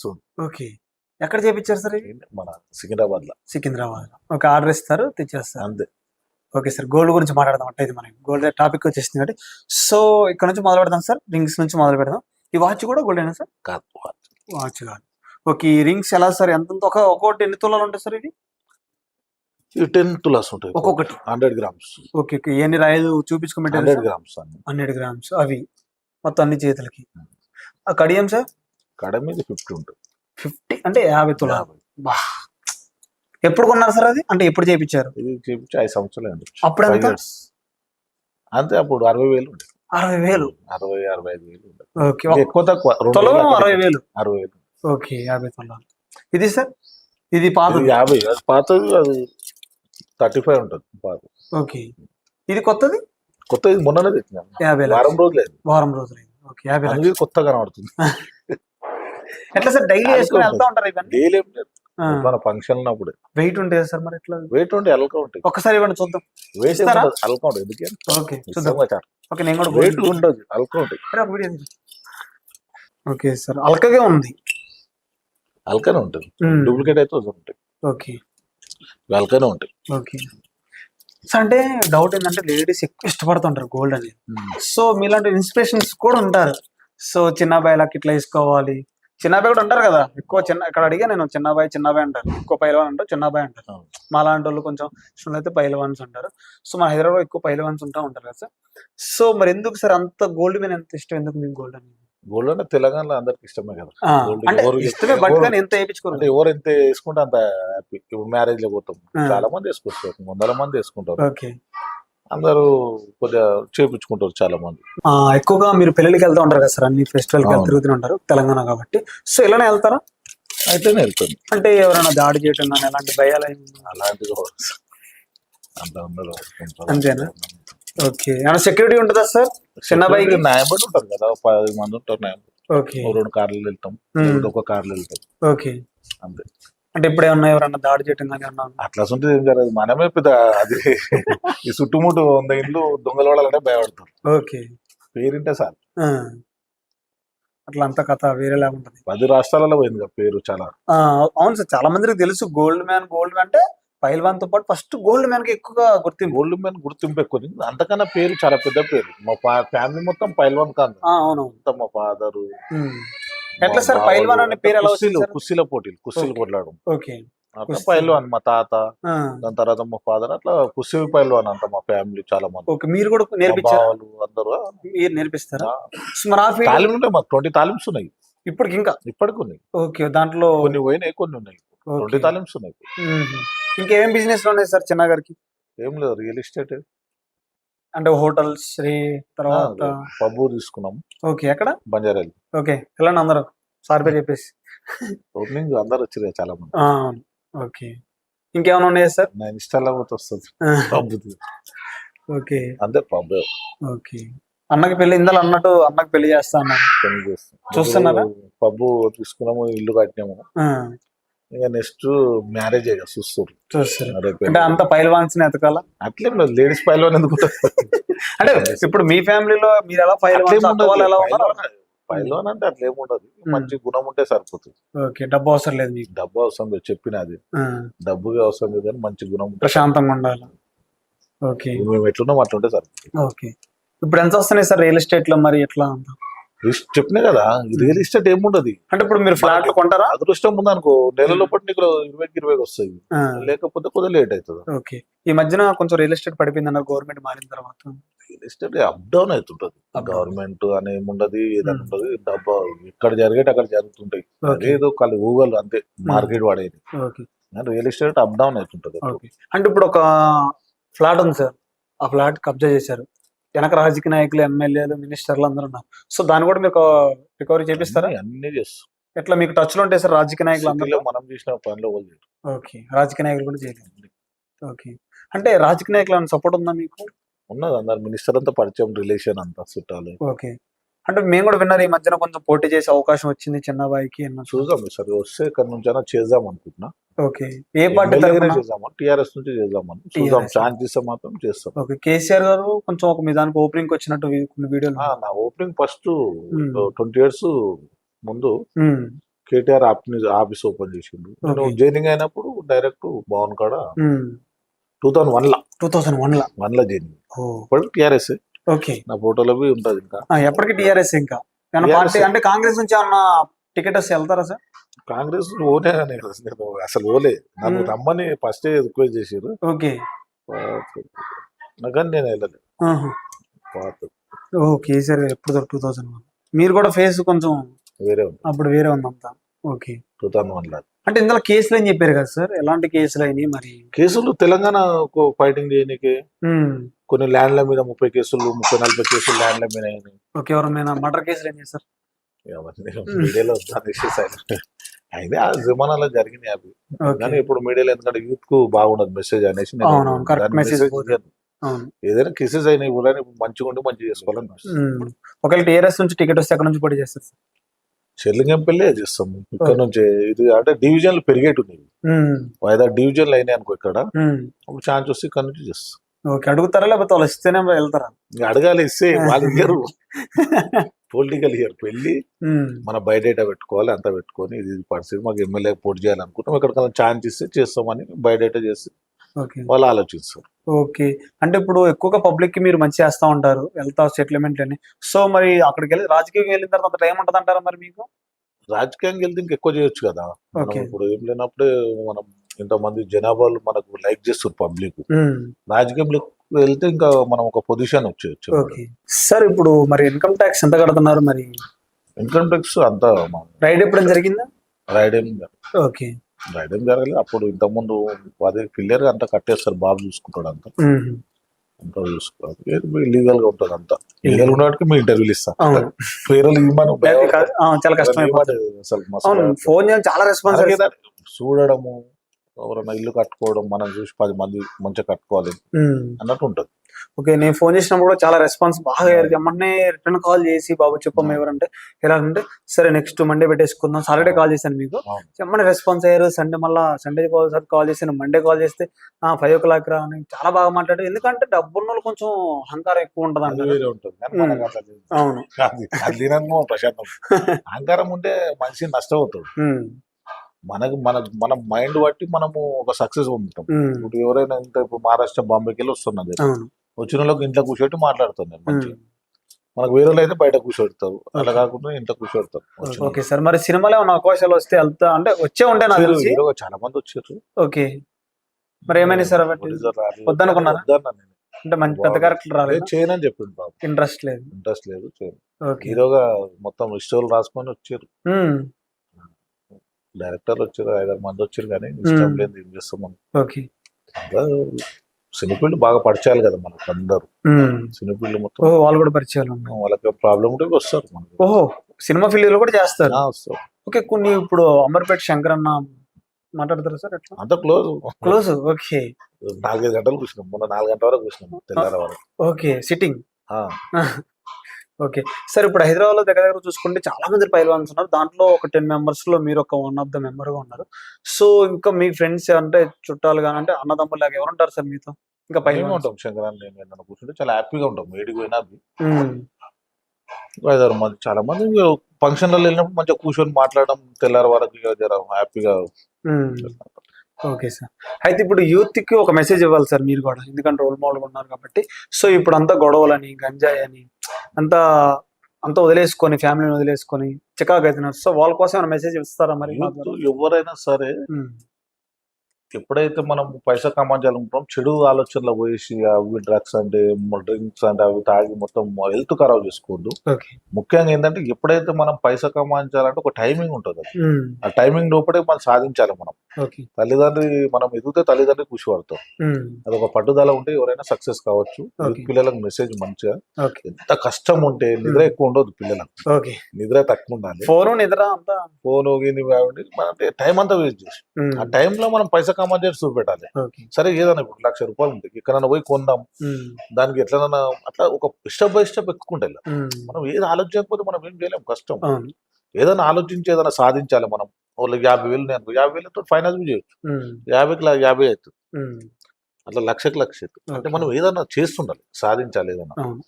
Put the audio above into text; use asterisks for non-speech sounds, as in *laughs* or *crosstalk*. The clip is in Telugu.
ఇస్తుంది ఓకే. ఎక్కడ చేపించారు సార్ మన సికింద్రాబాద్లో సికింద్రాబాద్ ఒక ఆర్డర్ ఇస్తారు తెచ్చేస్తారు. అంతే. ఓకే సార్ గోల్డ్ గురించి మాట్లాడదాం అంటే ఇది మనకి గోల్డ్ టాపిక్ వచ్చేసింది కాబట్టి. సో ఇక్కడ నుంచి మొదలు పెడదాం సార్. రింగ్స్ నుంచి మొదలు పెడదాం. ఈ వాచ్ కూడా గోల్డ్ అయినా సార్? కాదు వాచ్. కాదు. ఓకే ఈ రింగ్స్ ఎలా సార్? ఎంత ఒక ఒక్కొక్కటి ఎన్ని తులాలు ఉంటాయి సార్ ఇది టెన్ తులాస్ ఉంటాయి. ఒక్కొక్కటి. Hundred grams. Okay okay. ఎన్ని రాయలు చూపించుకోమంటారు హండ్రెడ్ గ్రామ్స్ హండ్రెడ్ గ్రామ్స్ అవి. మొత్తం అన్ని చేతులకి. కడియం సార్? కడ మీద ఫిఫ్టీ ఉంటుంది. ఫిఫ్టీ అంటే యాభై తులాలు. బా. ఎప్పుడు కొన్నారు సార్ అది? అంటే ఎప్పుడు చేయించారు ఇది చేపించి ఐదు సంవత్సరాలు అండి. అప్పుడు ఎంత? అంతే అప్పుడు అరవై వేలు ఉంటుంది అరవై వేలు? అరవై అరవై ఐదు వేలు ఓకే. ఎక్కువ తక్కువ అరవై వేలు. అరవై వేలు. ఓకే యాభై తులాలు ఇది సార్? ఇది పాత యాభై అది పాతది అది థర్టీ ఫైవ్ ఉంటుంది పాత ఓకే. ఇది కొత్తది? కొత్తది మొన్ననే తెచ్చినాం. యాభై వారం. రోజులేదు. వారం రోజులు ఓకే యాభై కొత్తగా కనబడుతుంది. *laughs* ఎట్లా సార్ డైలీ వేసుకుని వెళ్తా ఉంటారు ఇవన్నీ? డైలీ మన ఫంక్షన్ ఉన్నప్పుడు. వెయిట్ ఉంటుంది సార్ మరి ఎట్లా? వెయిట్ ఉంటే అల్కా ఉంటాయి ఒక్కసారి ఇవ్వండి చూద్దాం. ఇస్తారా? అల్కా ఉంటుంది ఎందుకంటే ఓకే చూద్దాం. ఓకే నేను కూడా వెయిట్ ఉండదు అల్కా ఉంటాయి తీయి. ఓకే సార్ అల్కగా ఉంది. అల్కానే ఉంటుంది. డూప్లికేట్ అయితే ఉంటాయి ఓకే. అల్కానే ఉంటాయి ఓకే. అంటే డౌట్ ఏంటంటే లేడీస్ ఎక్కువ ఇష్టపడుతుంటారు గోల్డ్ అనేది సో మీలాంటి ఇన్స్పిరేషన్స్ కూడా ఉంటారు. సో చిన్న అబ్బాయిలకి ఇట్లా వేసుకోవాలి. చిన్న అబ్బాయి కూడా ఉంటారు కదా. ఎక్కువ చిన్న ఇక్కడ అడిగా నేను చిన్న అబ్బాయి చిన్న అబ్బాయి అంటారు. ఎక్కువ పైలవాన్ అంటారు చిన్న అబ్బాయి అంటారు. మా లాంటి వాళ్ళు కొంచెం ఇష్టం అయితే పైలవాన్స్ అంటారు. సో మన హైదరాబాద్ ఎక్కువ పైలవాన్స్ ఉంటా ఉంటారు కదా సార్. సో మరి ఎందుకు సార్ అంత గోల్డ్ మీద ఎంత ఇష్టం? ఎందుకు మీకు గోల్డ్ అనేది? గోల్డ్ అంటే తెలంగాణలో అందరికి ఇష్టమే కదా. ఇష్టమే బట్ కానీ ఎంత అంటే వేయించుకోరు ఎవరు ఎంత వేసుకుంటే అంత హ్యాపీ ఇప్పుడు మ్యారేజ్లో పోతాం. చాలా మంది వేసుకుంటారు వందల మంది వేసుకుంటారు. ఓకే. అందరూ కొద్దిగా చేపించుకుంటారు చాలా మంది ఎక్కువగా మీరు పెళ్ళికి వెళ్తూ ఉంటారు కదా సార్ అన్ని ఫెస్టివల్కి. తిరుగుతూ ఉంటారు తెలంగాణ కాబట్టి. సో ఇలానే వెళ్తారా? అయితేనే వెళ్తాను. అంటే ఎవరైనా దాడి చేయటం కానీ అలాంటి భయాలు? అలాంటిది అంతేనా? ఓకే. ఏమైనా సెక్యూరిటీ ఉంటుందా సార్? చిన్న బైక్ న్యాయపడి ఉంటారు కదా పది మంది ఉంటారు న్యాయం ఓకే. రెండు కార్లు వెళ్తాం ఒక కార్లు వెళ్తాం. ఓకే. అంతే. అంటే ఇప్పుడు ఏమన్నా ఎవరన్నా దాడి చేయటం కానీ? అట్లా ఉంటుంది ఏం జరగదు. మనమే పెద్ద అది *laughs* ఈ చుట్టుముట్టు వంద ఇండ్లు దొంగల వాళ్ళంటే భయపడతారు. ఓకే. పేరింటే సార్. అట్లా అంత కథ వేరేలా ఉంటది. పది రాష్ట్రాలలో పోయింది కదా పేరు చాలా. అవును సార్ చాలా మందికి తెలుసు గోల్డ్ మ్యాన్ గోల్డ్ మ్యాన్ అంటే పైల్వాన్తో పాటు ఫస్ట్ గోల్డ్ మ్యాన్కి ఎక్కువగా గుర్తింపు. గోల్డ్ మ్యాన్ గుర్తింపు ఎక్కువ. అంతకన్నా పేరు చాలా పెద్ద పేరు. మా ఫ్యామిలీ మొత్తం పైల్వాన్ కాదు. అవును మా ఫాదర్. ఎట్లా సార్ పైల్వాన్ అనే పేరు ఎలా వచ్చింది సార్? కుస్తీల పోటీలు Okay. కొట్లాడు ఓకే. పైల్వాన్ మా తాత దాని తర్వాత మా ఫాదర్ అట్లా కుస్తీ పైల్వాన్ అంత మా ఫ్యామిలీ చాలా మంది. ఓకే మీరు కూడా నేర్పించారా? అందరూ. మీరు నేర్పిస్తారా? సో మరి ఆ field తాలిం ఉంటాయి మాకు ట్వంటీ తాలిమ్స్ ఉన్నాయి. ఇప్పటికి ఇంకా? ఇప్పటికి ఉన్నాయి. ఓకే దాంట్లో కొన్ని పోయినాయి కొన్ని ఉన్నాయి. ట్వంటీ తాలిమ్స్ ఉన్నాయి. ఇంకేమేం బిజినెస్ ఉన్నాయి సార్ చిన్న గారికి ఏం లేదు రియల్ ఎస్టేట్. అంటే హోటల్స్ శ్రీ తర్వాత పబ్బు తీసుకున్నాం. ఓకే ఎక్కడ? బంజారాలు. ఓకే వెళ్ళండి అందరూ. సార్ పేరు చెప్పేసి. ఓపెనింగ్ అందరు వచ్చారు చాలా మంది. ఓకే. ఇంకేమైనా ఉన్నాయా సార్? నా ఇన్స్టాలో పోతే వస్తుంది. Pub okay. అంతే పబ్బు. ఓకే. అన్నకి పెళ్ళి ఇందాలు అన్నట్టు అన్నకి పెళ్ళి చేస్తా అన్నారు. చూస్తున్నారా? పబ్బు తీసుకున్నాము ఇల్లు కట్టినాము. ఇంకా నెక్స్ట్ మ్యారేజ్ చూస్తారు అంటే అంత పైల్వాన్స్ ఎతకాల? అట్లేం లేడీస్ పైల్వాన్ ఎందుకు అంటే ఇప్పుడు మీ ఫ్యామిలీలో మీరు ఎలా వాళ్ళు ఎలా ఉన్నారు? పైల్వాన్ అంటే అట్లేం ఉండదు మంచి గుణం ఉంటే సరిపోతుంది. ఓకే డబ్బు అవసరం లేదు మీకు. డబ్బు అవసరం లేదు చెప్పినది ఆ, డబ్బుగా అవసరం లేదు కానీ మంచి గుణం ప్రశాంతంగా ఉండాలి. ఓకే. మేము ఎట్లున్నాం అట్లా ఉంటే సరిపోతుంది. ఓకే. ఇప్పుడు ఎంత వస్తున్నాయి సార్ రియల్ ఎస్టేట్లో మరి ఎట్లా అంత? చెప్పినా కదా రియల్ ఎస్టేట్ ఏముండదు అంటే ఇప్పుడు మీరు ఫ్లాట్లు కొంటారా? అదృష్టం ఉందనుకో నెలలో పట్టి నీకు ఇరవైకి ఇరవై వస్తాయి. లేకపోతే కొద్దిగా లేట్ అవుతుంది. ఓకే. ఈ మధ్యన కొంచెం రియల్ ఎస్టేట్ పడిపోయింది అన్నారు గవర్నమెంట్ మారిన తర్వాత. రియల్ ఎస్టేట్ అప్ డౌన్ అవుతుంటది. గవర్నమెంట్ అని ఏముండదు ఏదైనా Hmm. ఉండదు. డబ్బా ఇక్కడ జరిగేటి అక్కడ జరుగుతుంటాయి. అదేదో కలి ఊగలు అంతే మార్కెట్ పడేది okay real estate up down అవుతుంటది. Okay అంటే ఇప్పుడు ఒక ఫ్లాట్ ఉంది సార్. ఆ ఫ్లాట్ కబ్జా చేశారు. వెనక రాజకీయ నాయకులు ఎమ్మెల్యేలు మినిస్టర్లు అందరూ ఉన్నారు. సో దాన్ని కూడా మీకు రికవరీ చేపిస్తారా? అన్ని- చేస్తాం. ఎట్లా మీకు టచ్లో ఉంటాయి సార్ రాజకీయ నాయకులు అందరూ? సిటీలో మనం చేసిన పనిలో. ఓకే. రాజకీయ నాయకులు కూడా చేయలేదు ఓకే. అంటే రాజకీయ నాయకులు సపోర్ట్ ఉందా మీకు? ఉన్నది అందరు. మినిస్టర్ అంతా పరిచయం రిలేషన్ అంతా చుట్టాలు. ఓకే. అంటే మేము కూడా విన్నారు ఈ మధ్యన కొంచెం పోటీ చేసే అవకాశం వచ్చింది చిన్న బాయ్కి అన్న. చూద్దాం సరే వస్తే ఇక్కడ నుంచి చేద్దాం అనుకుంటున్నా. ఓకే. ఏ పార్టీ? చేద్దాం టీఆర్ఎస్ నుంచి చేద్దామని చూద్దాం TRS. ఛాన్స్ ఇస్తే మాత్రం చేస్తాం. ఓకే కేసీఆర్ గారు కొంచెం ఒక మీ దానికి ఓపెనింగ్ వచ్చినట్టు కొన్ని వీడియోలు నా opening first Hmm. Twenty years ముందు um, KTR office office open చేసిండు. నేను. జాయినింగ్ అయినప్పుడు డైరెక్ట్ భవన్ కాడ Hmm. టూ థౌసండ్ వన్ లా టూ థౌసండ్ వన్ లా వన్ లా ఓ ఇప్పటికి టీఆర్ఎస్ ఓకే. నా ఫోటోలో ఉంటది ఇంకా. ఎప్పటికి టిఆర్ఎస్ ఇంకా. పార్టీ అంటే కాంగ్రెస్ నుంచి ఏమన్నా టికెట్ వస్తే వెళ్తారా సార్? కాంగ్రెస్ ఓనే నేను అసలు ఓలే. నన్ను. రమ్మని ఫస్ట్ రిక్వెస్ట్ చేసారు ఓకే. కానీ నేను వెళ్ళలేదు ఆహా. పాత ఓ కేసీఆర్ గారు ఎప్పుడు టూ థౌసండ్ వన్. మీరు కూడా ఫేస్ కొంచెం వేరే ఉంది. అప్పుడు వేరే ఉందంతా ఓకే. టూ థౌసండ్ వన్ లా అంటే ఇందులో కేసులు అని చెప్పారు కదా సార్? ఎలాంటి కేసులు అయినాయి మరి? కేసులు తెలంగాణ ఫైటింగ్ చేయడానికి. కొన్ని ల్యాండ్ల మీద ముప్పై కేసులు ముప్పై నలభై కేసులు ల్యాండ్ల మీద అయినాయి. ఓకే ఎవరైనా మర్డర్ కేసులు ఏం చేస్తారు అవన్నీ మీడియాలో. అయితే ఆ జమానాలో జరిగినాయి అవి. కానీ ఇప్పుడు మీడియాలో ఎందుకంటే యూత్కు బాగుండదు మెసేజ్ అనేసి ఏదైనా కేసెస్ అయినాయి కూడా మంచిగా ఉండి మంచిగా చేసుకోవాలని. ఒకవేళ టీఆర్ఎస్ నుంచి టికెట్ వస్తే ఎక్కడ నుంచి పోటీ చేస్తారు సార్? చెల్లింగం పెళ్ళే చేస్తాము ఇక్కడ నుంచి ఇది అంటే డివిజన్లు పెరిగేటున్నాయి. ఐదా డివిజన్లు అయినాయి అనుకో ఇక్కడ. ఒక ఛాన్స్ వస్తే ఇక్కడ నుంచి చేస్తాం. ఓకే అడుగుతారా లేకపోతే వాళ్ళు ఇస్తేనే వెళ్తారా అడగాలి ఇస్తే *laughs* వాళ్ళు ఇయ్యరు. Political year um. మన బయోడేటా పెట్టుకోవాలి అంతా పెట్టుకొని ఇది పరిస్థితి మాకు ఎమ్మెల్యే పోటీ చేయాలనుకుంటాం ఎక్కడికైనా ఛాన్స్ ఇస్తే చేస్తామని బయోడేటా చేసి వాళ్ళు ఆలోచిస్తారు. ఓకే. అంటే ఇప్పుడు ఎక్కువగా పబ్లిక్కి మీరు మంచి చేస్తా ఉంటారు వెళ్తా సెటిల్మెంట్ అని. సో మరి అక్కడికి వెళ్ళి రాజకీయం వెళ్ళిన తర్వాత టైం ఉంటుంది అంటారా మరి మీకు? రాజకీయంగా వెళ్తే ఇంకా ఎక్కువ చేయొచ్చు కదా. ఇప్పుడు ఏం లేనప్పుడే మనం ఇంతమంది జనాభాలు మనకు లైక్ చేస్తారు పబ్లిక్. ఉమ్. రాజకీయంలో వెళ్తే ఇంకా మనం ఒక పొజిషన్ వచ్చేయచ్చు సార్ ఇప్పుడు మరి ఇన్కమ్ ట్యాక్స్ ఎంత కడుతున్నారు మరి? ఇన్కమ్ ట్యాక్స్ అంతా రైడ్ ఎప్పుడైనా జరిగిందా? రైడ్ ఏం ఓకే. రైడ్ ఏం జరగలేదు. అప్పుడు ఇంతకుముందు అదే క్లియర్గా అంతా కట్టేస్తారు బాబు చూసుకుంటాడు అంతా. అంతా చూసుకోవాలి లీగల్గా ఉంటుంది అంతా. లీగల్ ఉన్నవాడికి మీ ఇంటర్వ్యూలు ఇస్తాం. వేరే ఆ, చాలా కష్టం అసలు ఫోన్ చాలా రెస్పాన్స్ చూడడము ఎవరైనా ఇల్లు కట్టుకోవడం మనం చూసి పది మంది మంచిగా కట్టుకోవాలి అన్నట్టు ఉంటది. ఓకే నేను ఫోన్ చేసినప్పుడు కూడా చాలా రెస్పాన్స్ బాగా ఎమ్మన్నే రిటర్న్ కాల్ చేసి బాబు చెప్పమ్మ ఎవరంటే ఎలా అంటే సరే నెక్స్ట్ మండే పెట్టేసుకుందాం సాటర్డే కాల్ చేశాను మీకు. ఎమ్మని రెస్పాన్స్ అయ్యారు. సండే మళ్ళా సండే కాల్ సార్ కాల్ చేశాను మండే కాల్ చేస్తే ఫైవ్ ఓ క్లాక్ రా అని చాలా బాగా మాట్లాడారు. ఎందుకంటే డబ్బున్న కొంచెం అహంకారం ఎక్కువ ఉంటుంది. అవును. ప్రశాంతం. *laughs* అహంకారం ఉంటే మనిషి ఉమ్, మనకు మన మన మైండ్ బట్టి మనము ఒక సక్సెస్ పొందుతాం. ఇప్పుడు ఎవరైనా ఇంత ఇప్పుడు మహారాష్ట్ర బాంబేకి వెళ్ళి వస్తున్నది వచ్చిన వాళ్ళకి ఇంట్లో ఉమ్. మంచిగా. మనకు వేరే అయితే బయట కూర్చోబెడతారు. అలా కాకుండా ఇంట్లో కూర్చోబెడతారు. వచ్చిన ఓకే సార్ మరి సినిమాలో ఏమైనా అవకాశాలు వస్తే వెళ్తా అంటే వచ్చే హీరోగా చాలా మంది వచ్చారు. ఓకే. మరి ఏమైనా సార్. వద్దనుకున్నారా? అంటే మంచి పెద్ద క్యారెక్టర్ రాలేదు? లేదు, చేయనని చెప్పిండు బాబు. ఇంట్రెస్ట్ లేదు. ఇంట్రెస్ట్ లేదు చేయను. హీరోగా మొత్తం స్టోరీలు రాసుకొని వచ్చారు. ఉమ్, డైరెక్టర్లు వచ్చారు ఐదారు మంది వచ్చారు కానీ ఇష్టం. లేదు ఏం చేస్తాం మనం? ఓకే. సినిఫీల్డ్ బాగా పరిచయాలు కదా మనకు అందరు. సినిఫీల్డ్ మొత్తం. వాళ్ళు కూడా పరిచయాలు వాళ్ళకి ప్రాబ్లం ఉంటే వస్తారు మనకి. ఓహో సినిమా ఫీల్డ్లో కూడా చేస్తారు. ఓకే కొన్ని ఇప్పుడు అమర్పేట శంకర్ అన్న మాట్లాడతారా సార్ అంత క్లోజ్. Close okay. నాలుగైదు గంటలు కూర్చున్నాం మొన్న నాలుగు గంటల వరకు కూర్చున్నాం తెల్లార వరకు. Okay sitting. ఆ, ఓకే. సార్ ఇప్పుడు హైదరాబాద్లో దగ్గర దగ్గర చూసుకుంటే చాలా మంది పైల్వాన్స్ ఉన్నారు. దాంట్లో ఒక టెన్ మెంబర్స్లో మీరు ఒక వన్ ఆఫ్ ద మెంబర్గా ఉన్నారు. సో ఇంకా మీ ఫ్రెండ్స్ అంటే చుట్టాలు కానీ అంటే అన్నదమ్ములు లాగా ఎవరు ఉంటారు సార్ మీతో? ఇంకా పైల్వాన్స్. ఉంటాం నేను ఏదైనా కూర్చుంటే చాలా హ్యాపీగా ఉంటాం. ఏడికి పోయినా ఐదారు మంది చాలా మంది ఫంక్షన్లలో వెళ్ళినప్పుడు మంచిగా కూర్చొని మాట్లాడడం తెల్లారి వరకు జర హ్యాపీగా. Okay sir. అయితే ఇప్పుడు యూత్కి ఒక మెసేజ్ ఇవ్వాలి సార్ మీరు కూడా. ఎందుకంటే రోల్ మోడల్ ఉన్నారు కాబట్టి. సో ఇప్పుడు అంతా గొడవలని గంజాయి అని అంతా అంతా వదిలేసుకొని ఫ్యామిలీని వదిలేసుకొని చికాకు అవుతున్నారు సో వాళ్ళ కోసం ఏమైనా మెసేజ్ ఇస్తారా మరి? ఎవరైనా సరే ఎప్పుడైతే మనం పైసా కమాంచాలనుకుంటాం చెడు ఆలోచనలు పోయేసి అవి డ్రగ్స్ అంటే డ్రింక్స్ అంటే అవి తాగి మొత్తం హెల్త్ ఖరాబ్ చేసుకోవద్దు. ముఖ్యంగా ఏంటంటే ఎప్పుడైతే మనం పైసా కమాంచాలంటే ఒక టైమింగ్ ఉంటుంది ఆ టైమింగ్ లోపలే మనం సాధించాలి మనం. తల్లిదండ్రి మనం ఎదిగితే తల్లిదండ్రి ఖుషి పడతాం అది ఒక పట్టుదల ఉంటే ఎవరైనా సక్సెస్ కావచ్చు. పిల్లలకు మెసేజ్ మంచిగా. ఎంత కష్టం ఉంటే నిద్ర ఎక్కువ ఉండదు పిల్లలకు. నిద్ర తక్కువ ఉండాలి. ఫోన్ నిద్ర అంతా? ఫోన్ మన అంటే టైం అంతా వేస్ట్ చేసి. ఆ టైంలో మనం పైసా కమాండ్ చేసి చూపెట్టాలి. సరే ఏదైనా ఇప్పుడు లక్ష రూపాయలు ఉంటుంది ఎక్కడైనా పోయి కొందాం. దానికి ఎట్లైనా అట్లా ఒక స్టెప్ బై స్టెప్ ఉమ్, మనం ఏది ఆలోచించకపోతే మనం ఏం చేయలేం కష్టం. ఏదైనా ఆలోచించి ఏదైనా సాధించాలి మనం. వాళ్ళకి యాభై వేలు నేను యాభై వేలతో ఫైనాన్స్ చేయొచ్చు. యాభైకి యాభై అవుతుంది. అట్లా లక్షకి లక్ష అంటే. మనం ఏదైనా చేస్తుండాలి. సాధించాలి ఏదైనా అవును.